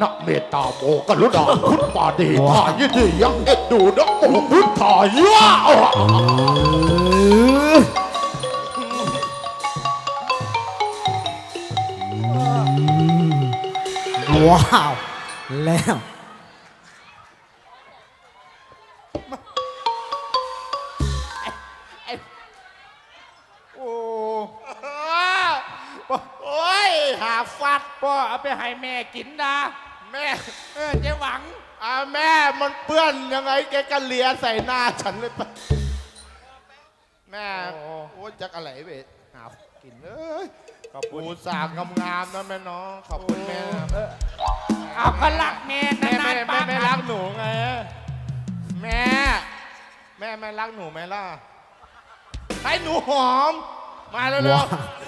นะเมตตาโมกรุณาพุทธปาดีทายินดียังเอ็ดดูนะโมพุทธายะว้าว แล้ว โอ้โอ้ยหาฟัดพ่อเอาไปให้แม่กินนะ แม่เออเจ๊หวัง อ่าแม่มันเปื้อนยังไงแกก็เลียใส่หน้าฉันเลยปะแม่โอ้ โอ้ยจักอะไรเว้ยหากินเอ้ยขอบคุณสากงามๆนะแม่น้องขอบคุณแม่เออเอาก็รักแม่แม่นาแม่นๆแม่ป้าไม่รักหนูไงแม่แม่แม่รักหนูไหมล่ะให้หนูหอมมาเร็วว้าวๆ